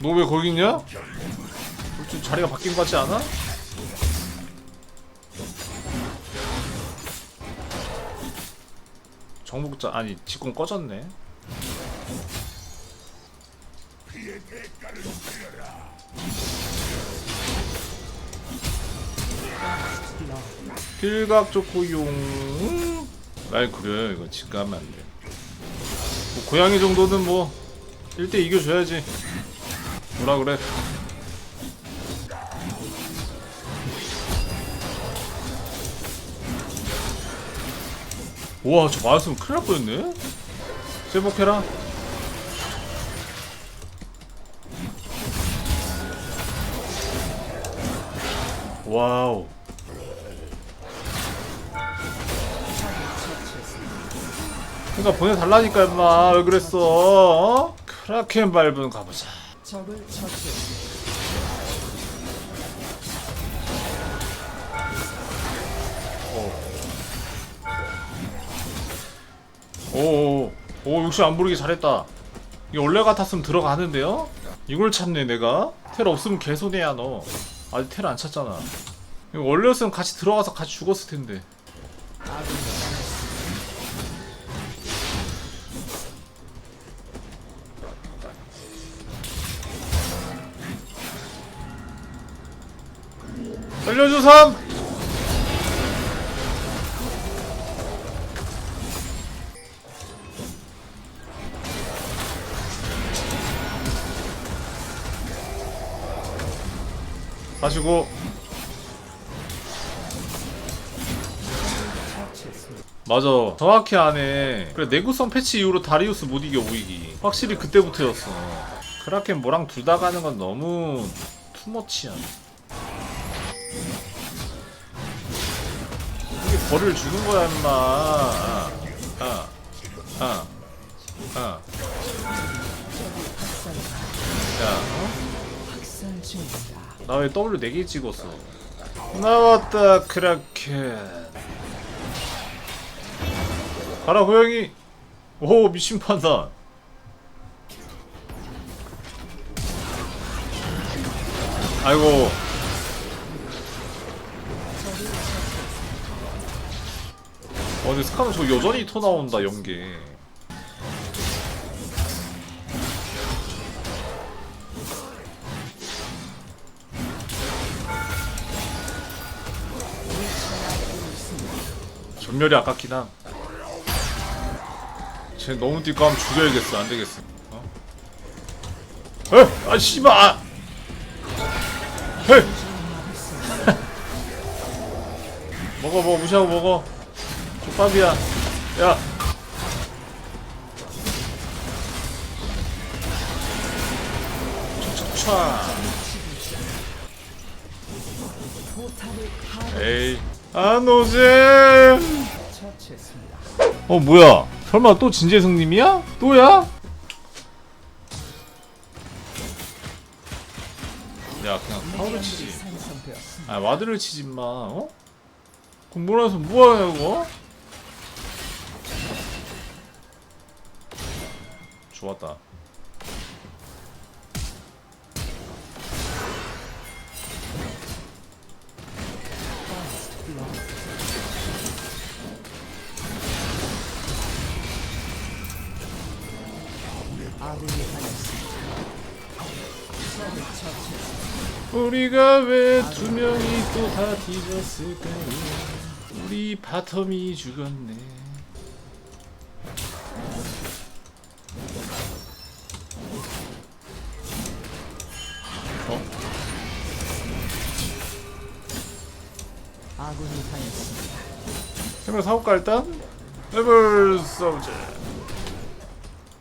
너 왜 거기 있냐? 좀 자리가 바뀐 것 같지 않아? 정복자 아니 직공 꺼졌네. 필각 좋고 용. 말 그래 이거 직감하면 안 돼. 뭐 고양이 정도는 뭐 1대 이겨줘야지. 뭐라 그래? 우와 저 맞았으면 큰일 날 뻔했네. 제복해라. 와우. 그니까 보내달라니까 임마. 왜 그랬어? 어? 크라켄 밟은 가보자 적을 처치했습니다. 오오. 오 역시 안 부르기 잘했다. 이게 원래 같았으면 들어가는데요? 이걸 찾네 내가. 텔 없으면 개손해야 너. 아직 텔 안 찾잖아. 원래였으면 같이 들어가서 같이 죽었을 텐데 살려줘 삼! 가지고. 처치했습니다. 맞아. 정확히 안해 그래 내구성 패치 이후로 다리우스 못 이겨 오이기. 확실히 그때부터였어. 크라켄 뭐랑 둘 다 가는 건 너무 투머치야 벌을 주는 거야 임마 아, 아, 아, 아. 야, 어? W 4개 찍었어? 나왔다 크라켄 가라 고양이 오 미친 판단 아이고 어 근데 스카는 저 여전히 토 나온다 연계 전멸이 아깝긴 함. 쟤 너무 뛸거 하면 죽여야겠어. 안 되겠어. 어? 에! 아, 씨발! 아! 헤! 먹어, 먹어, 무시하고 먹어. 족밥이야. 야! 파괴 에이. 안! 처치했습니다. 어 뭐야 설마 또 진재승님이야? 또야? 야 그냥 파워를 치지. 아 와드를 치지 마 어? 그럼 몰아서 뭐하냐고 습니다. 우리가 왜 두 명이 또 다 뒤졌을까요 우리 바텀이 죽었네 아군이 당했습니다. 해물 사올까 일단? 해물 싸우자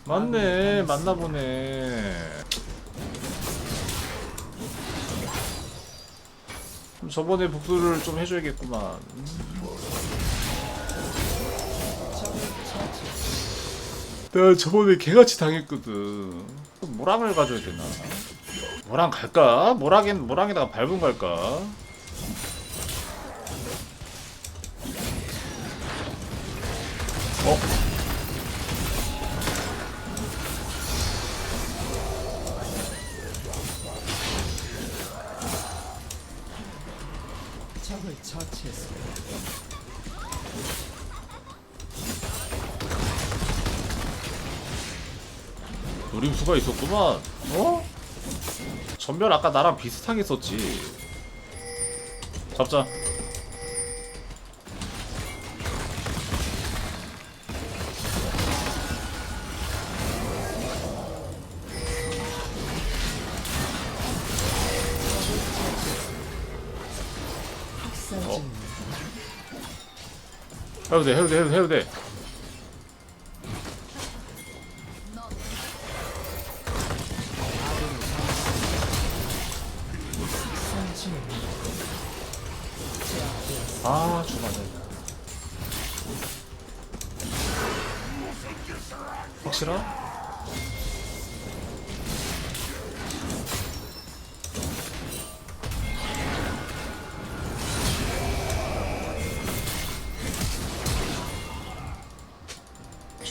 맞네 맞나보네 그럼 저번에 복수를 좀 해줘야겠구만. 내가 저번에 개같이 당했거든 모랑을 가져야 되나 모랑 갈까? 모랑엔, 모랑에다가 밟은 갈까? 노림수가 있었구만 어? 전멸 아까 나랑 비슷하게 썼지 잡자 어. 중. 해도 돼 해도 돼 해도 돼 해도 돼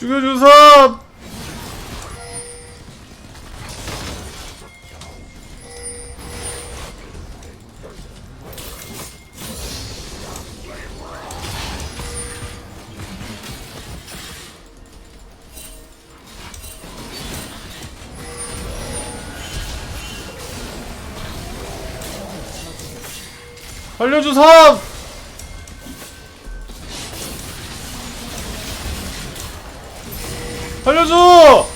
죽여주삼! 살려주삼! 살려줘!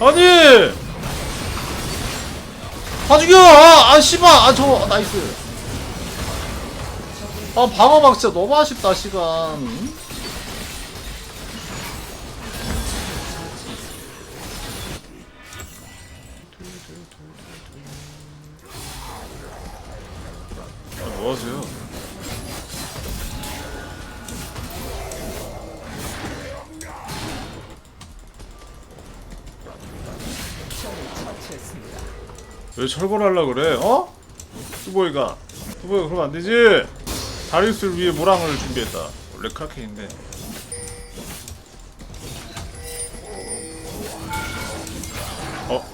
아니! 다 죽여! 아, 아, 씨발! 아, 저, 나이스. 아, 방어막 진짜 너무 아쉽다, 시간. 아, 뭐 하세요? 왜 철거를 하려 그래? 어? 뚜보이가 뚜보이가 그러면 안 되지. 다리우스를 위해 모랑을 준비했다. 원래 크라켄인데. 어?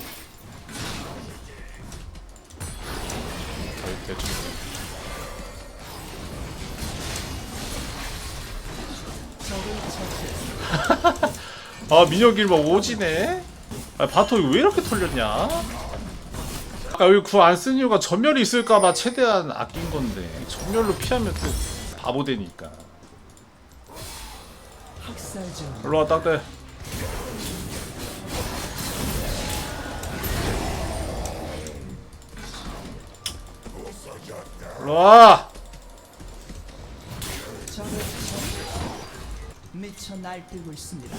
대- 대충. 아 민혁길 막 오지네. 아 바토 왜 이렇게 털렸냐? 아까 여기 구안 쓴 이유가 전멸이 있을까봐 최대한 아낀 건데 전멸로 피하면 또 바보 되니까. 일로 와 딱대. 일로 와. 미쳐 날뛰고 있습니다.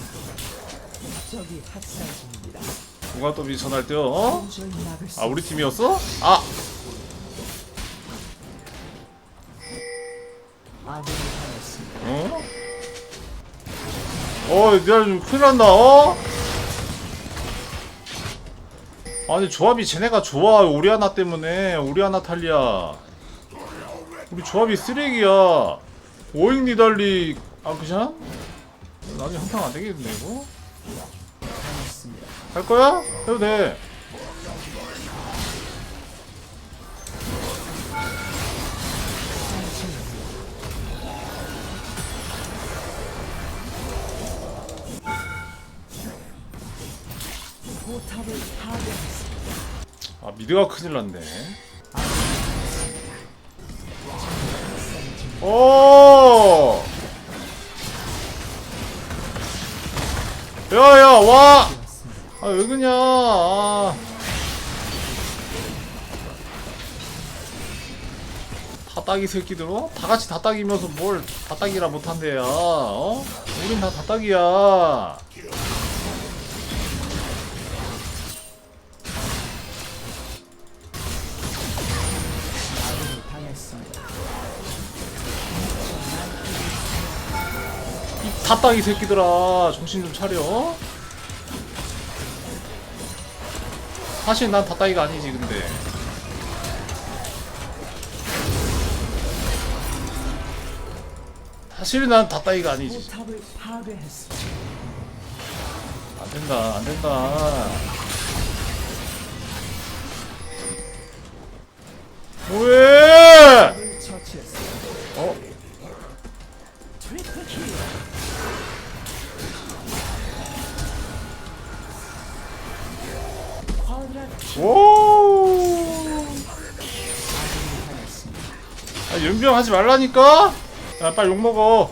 적이 학살 중입니다. 누가 또 미천할 때요? 어? 아 우리 팀이었어? 아. 어? 어, 내가 좀 큰일 났나, 어? 아니, 조합이 쟤네가 좋아. 우리아나 때문에. 우리아나 탈리아. 우리 조합이 쓰레기야. 오잉 니달리, 아, 그냥? 나중에 한탕 안 되겠네, 이거? 할 거야? 해도 돼. 아, 미드가 큰일 났네. 오! 야, 야, 와! 아, 왜 그냐, 아. 다따기 새끼들, 어? 다 같이 다따기면서 뭘 다따기라 못한대야, 어? 우린 다 다따기야. 다따기 새끼들아, 정신 좀 차려. 사실 난 다따기가 아니지, 근데. 사실 난 다따기가 아니지. 포탑을 파괴했습니다. 안 된다, 안 된다. 아, 연병하지 말라니까? 야, 빨리 욕먹어.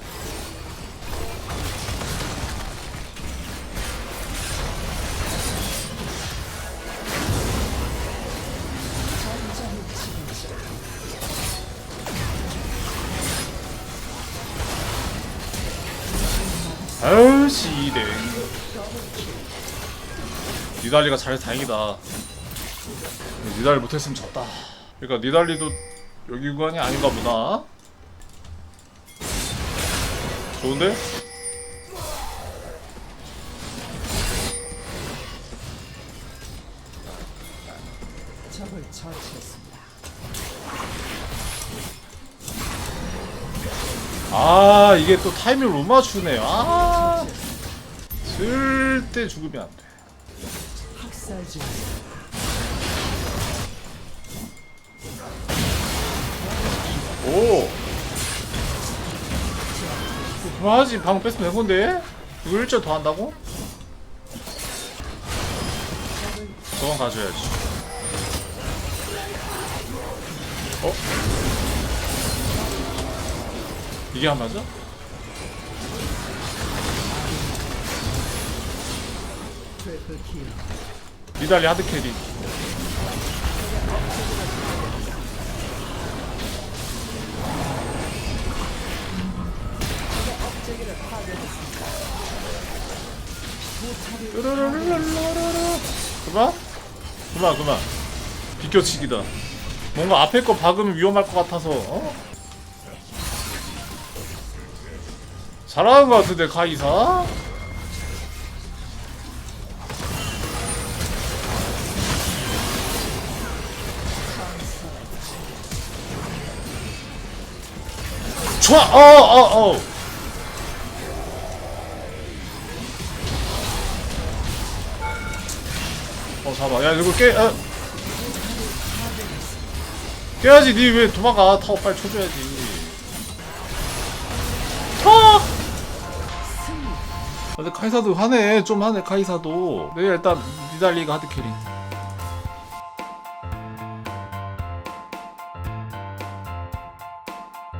아유, 씨래. 니달리가 잘해서 다행이다. 니달리 못했으면 졌다. 그러니까 니달리도 여기 구간이 아닌가 보다. 좋은데? 적을 처치했습니다. 아 이게 또 타이밍을 못 맞추네요. 아 절대 죽으면 안 돼. 학살 중. 오. 그만하지 방금 뺐으면 된 건데. 이거 1절 더 한다고? 저건 가져야지. 어? 이게 안 맞아? 트리플 킬. 니달리 하드 캐리. 르르르르르르르. 그만? 그만 그만 비껴치기다 뭔가 앞에 거 박으면 위험할 것 같아서 어? 잘하는 것 같은데 카이사? 좋아! 어! 어! 어! 어 잡아. 야 이거 깨 아. 깨야지. 니 왜 도망가? 타워 빨리 쳐줘야지. 타! 근데 카이사도 하네 좀 하네 카이사도. 네 일단 니달리가 하드캐리